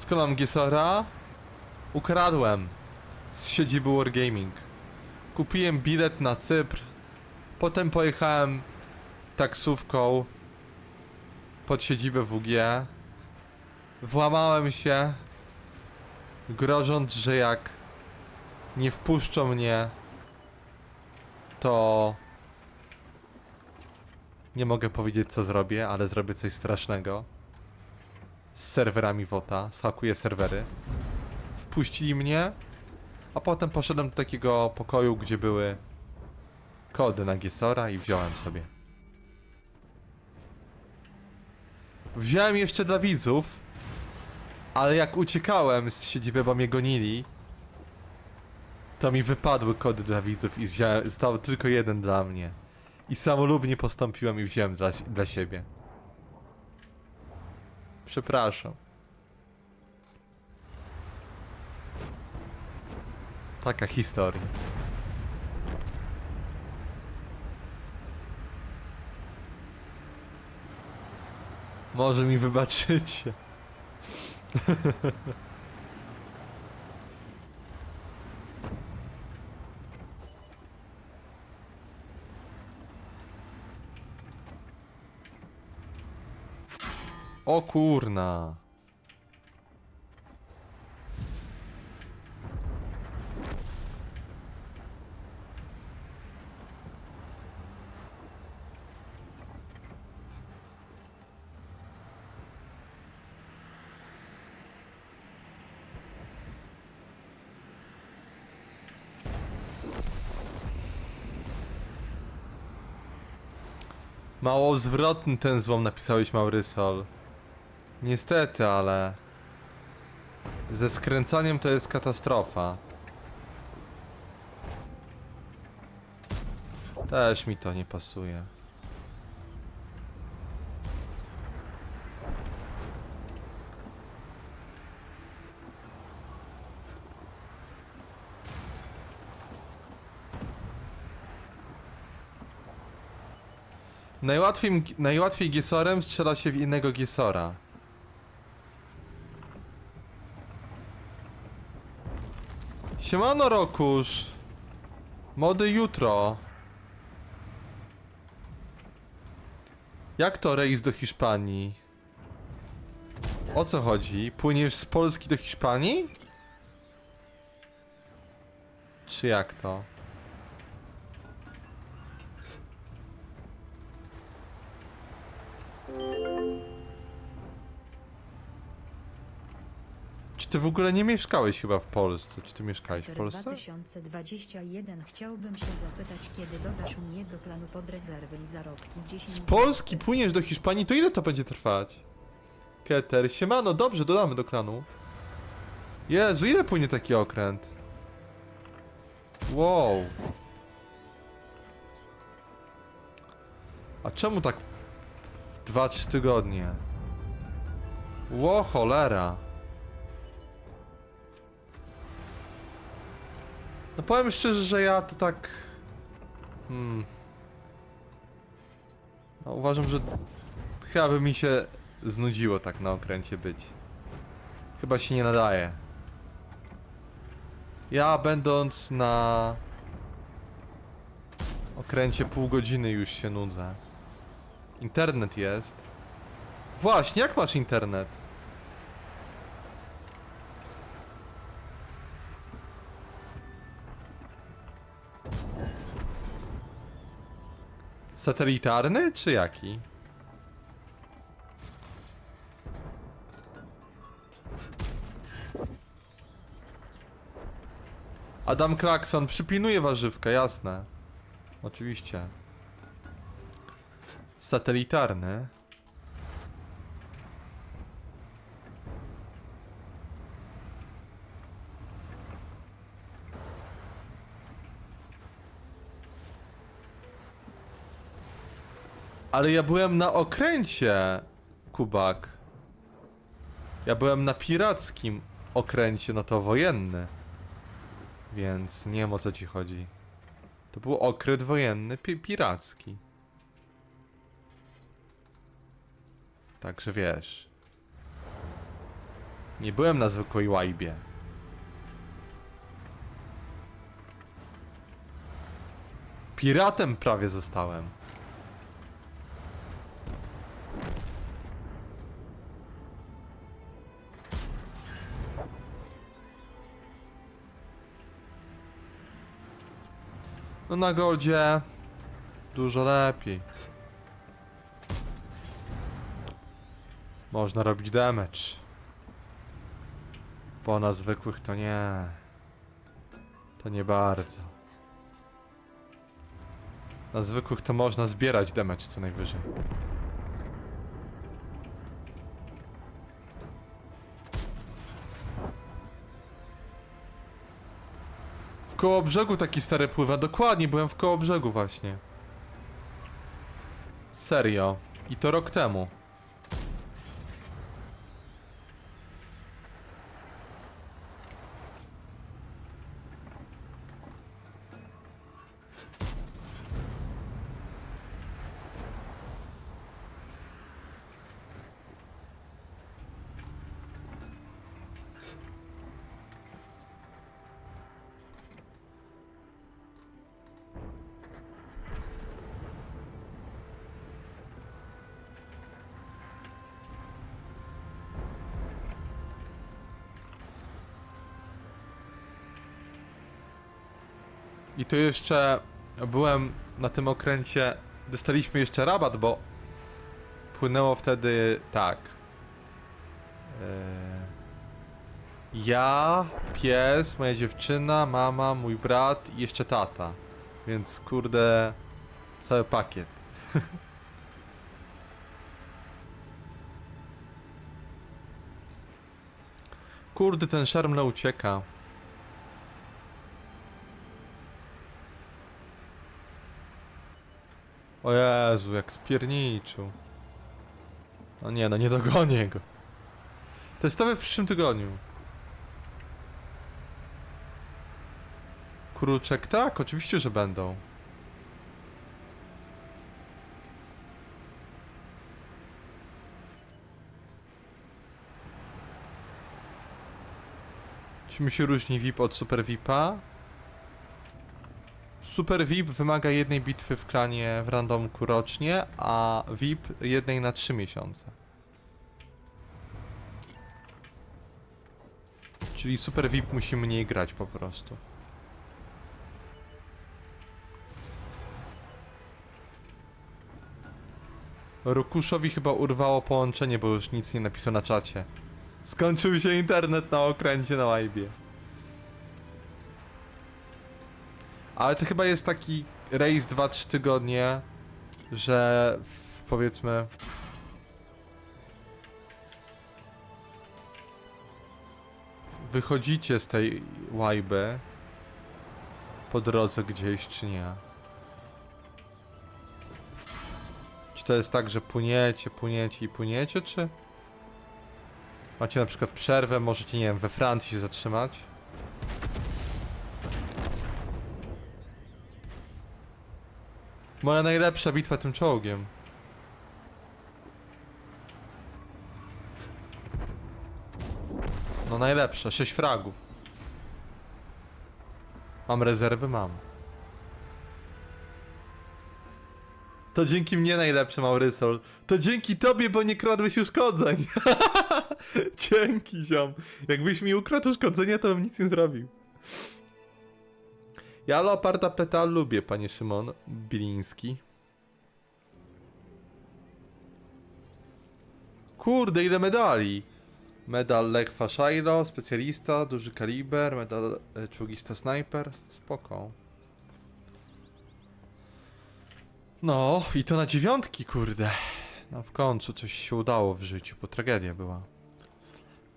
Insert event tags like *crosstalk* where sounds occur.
Skąd mam Gisora? Ukradłem z siedziby Wargaming. Kupiłem bilet na Cypr. Potem pojechałem taksówką pod siedzibę WG. Włamałem się, grożąc, że jak nie wpuszczą mnie, to nie mogę powiedzieć co zrobię, ale zrobię coś strasznego. Z serwerami WOTA, schakuję serwery. Wpuścili mnie, a potem poszedłem do takiego pokoju, gdzie były kody na Giesora i wziąłem sobie. Wziąłem jeszcze dla widzów, ale jak uciekałem z siedziby, bo mnie gonili, to mi wypadły kody dla widzów i wziąłem, został tylko jeden dla mnie. I samolubnie postąpiłem i wziąłem dla, dla siebie. Przepraszam. Taka historia. Może mi wybaczycie. *laughs* O kurna. Mało zwrotny ten złom napisałeś Maurysol. Niestety, ale... Ze skręcaniem to jest katastrofa. Też mi to nie pasuje. Najłatwiej, najłatwiej Giesorem strzela się w innego Giesora. Siemano Rokusz! Mody jutro. Jak to rejs do Hiszpanii? O co chodzi? Płyniesz z Polski do Hiszpanii? Czy jak to? Ty w ogóle nie mieszkałeś chyba w Polsce? Czy ty mieszkałeś w Polsce? 2021 chciałbym się zapytać, kiedy dodasz mnie do planu pod rezerwy i zarobki 10 Z Polski płyniesz do Hiszpanii, to ile to będzie trwać? Keter, siemano, dobrze, dodamy do klanu. Jezu, ile płynie taki okręt? Wow. A czemu tak w 2-3 tygodnie? Ło, cholera. No powiem szczerze, że ja to tak... Hmm... No, uważam, że chyba by mi się znudziło tak na okręcie być. Chyba się nie nadaje. Ja będąc na okręcie pół godziny już się nudzę. Internet jest. Właśnie, jak masz internet? Satelitarny czy jaki? Adam Klakson przypilnuje warzywka, jasne. Oczywiście. Satelitarny. Ale ja byłem na okręcie, Kubak. Ja byłem na pirackim okręcie, no to wojenny. Więc nie wiem o co ci chodzi. To był okręt wojenny pi piracki. Także wiesz. Nie byłem na zwykłej łajbie. Piratem prawie zostałem. No na goldzie dużo lepiej. Można robić damage. Bo na zwykłych to nie. To nie bardzo. Na zwykłych to można zbierać damage co najwyżej. Koło brzegu taki stary pływa. Dokładnie, byłem w koło brzegu właśnie. Serio. I to rok temu. I tu jeszcze byłem na tym okręcie. Dostaliśmy jeszcze rabat, bo płynęło wtedy tak. Eee, Ja, pies, moja dziewczyna, mama, mój brat i jeszcze tata. Więc kurde, cały pakiet. *laughs* Kurde, ten szarmle ucieka. O Jezu, jak spierniczył. No nie, no nie dogonię go. Testowy w przyszłym tygodniu. Kruczek, tak, oczywiście, że będą. Czym się różni VIP od Super VIPa? Super VIP wymaga jednej bitwy w klanie w randomku rocznie, a VIP jednej na 3 miesiące. Czyli Super VIP musi mniej grać po prostu. Rukuszowi chyba urwało połączenie, bo już nic nie napisał na czacie. Skończył się internet na okręcie na łajbie. Ale to chyba jest taki rejs 2-3 tygodnie, że powiedzmy. Wychodzicie z tej łajby po drodze gdzieś, czy nie? Czy to jest tak, że płyniecie, płyniecie i płyniecie, czy? Macie na przykład przerwę, możecie, nie wiem, we Francji się zatrzymać? Moja najlepsza bitwa tym czołgiem. No najlepsza, 6 fragów. Mam rezerwy? Mam. To dzięki mnie najlepszy Maurysol. To dzięki tobie, bo nie kradłeś uszkodzeń. *laughs* dzięki, ziom. Jakbyś mi ukradł uszkodzenia, to bym nic nie zrobił. Ja Leoparda Peta lubię, panie Szymon Biliński. Kurde, ile medali! Medal Lech Faszajlo, specjalista, duży kaliber, medal e, czołgista snajper. Spoko. No, i to na dziewiątki, kurde. No w końcu coś się udało w życiu, bo tragedia była.